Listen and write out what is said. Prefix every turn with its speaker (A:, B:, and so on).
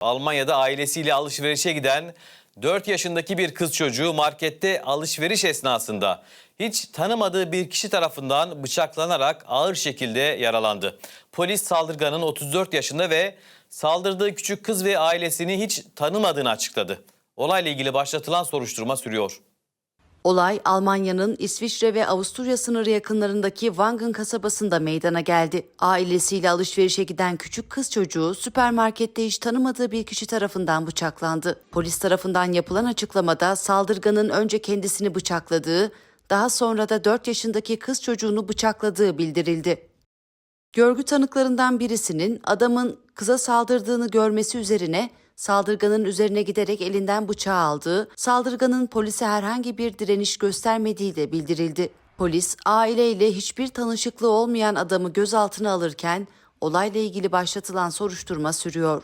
A: Almanya'da ailesiyle alışverişe giden 4 yaşındaki bir kız çocuğu markette alışveriş esnasında hiç tanımadığı bir kişi tarafından bıçaklanarak ağır şekilde yaralandı. Polis saldırganın 34 yaşında ve saldırdığı küçük kız ve ailesini hiç tanımadığını açıkladı. Olayla ilgili başlatılan soruşturma sürüyor.
B: Olay Almanya'nın İsviçre ve Avusturya sınırı yakınlarındaki Wangen kasabasında meydana geldi. Ailesiyle alışverişe giden küçük kız çocuğu süpermarkette hiç tanımadığı bir kişi tarafından bıçaklandı. Polis tarafından yapılan açıklamada saldırganın önce kendisini bıçakladığı, daha sonra da 4 yaşındaki kız çocuğunu bıçakladığı bildirildi. Görgü tanıklarından birisinin adamın kıza saldırdığını görmesi üzerine saldırganın üzerine giderek elinden bıçağı aldığı, saldırganın polise herhangi bir direniş göstermediği de bildirildi. Polis aileyle hiçbir tanışıklığı olmayan adamı gözaltına alırken olayla ilgili başlatılan soruşturma sürüyor.